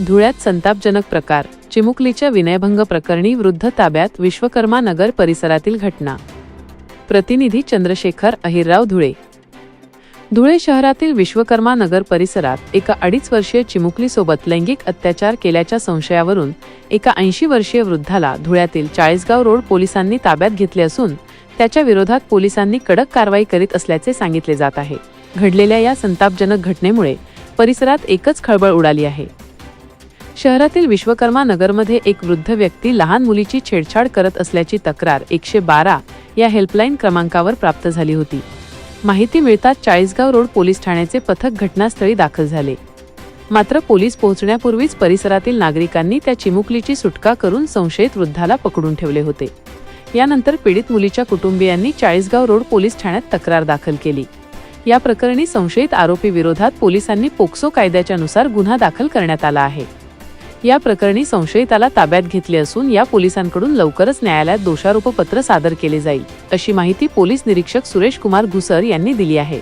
धुळ्यात संतापजनक प्रकार. चिमुकलीच्या विनयभंग प्रकरणी वृद्ध ताब्यात विश्वकर्मा नगर परिसरातील घटना. प्रतिनिधी चंद्रशेखर अहिरराव धुळे. धुळे शहरातील विश्वकर्मा नगर परिसरात एका अडीच वर्षीय चिमुकलीसोबत लैंगिक अत्याचार केल्याच्या संशयावरून एका ऐंशी वर्षीय वृद्धाला धुळ्यातील चाळीसगाव रोड पोलिसांनी ताब्यात घेतले असून त्याच्या विरोधात पोलिसांनी कडक कारवाई करीत असल्याचे सांगितले जात आहे. घडलेल्या या संतापजनक घटनेमुळे परिसरात एकच खळबळ उडाली आहे. शहरातील विश्वकर्मा नगरमध्ये एक वृद्ध व्यक्ती लहान मुलीची छेडछाड करत असल्याची तक्रार एकशे बारा या हेल्पलाईन क्रमांकावर प्राप्त झाली होती. माहिती मिळताच चाळीसगाव रोड पोलीस ठाण्याचे पथक घटनास्थळी दाखल झाले. मात्र पोलीस पोहोचण्यापूर्वीच परिसरातील नागरिकांनी त्या चिमुकलीची सुटका करून संशयित वृद्धाला पकडून ठेवले होते. यानंतर पीडित मुलीच्या कुटुंबियांनी चाळीसगाव रोड पोलीस ठाण्यात तक्रार दाखल केली. या प्रकरणी संशयित आरोपी विरोधात पोलिसांनी पोक्सो कायद्याच्या नुसार गुन्हा दाखल करण्यात आला आहे. या प्रकरणी संशयिताला ताब्यात घेतले असून या पोलिसांकडून लवकरच न्यायालयात दोषारोपपत्र सादर केले जाईल अशी माहिती पोलीस निरीक्षक सुरेश कुमार घुसर यांनी दिली आहे.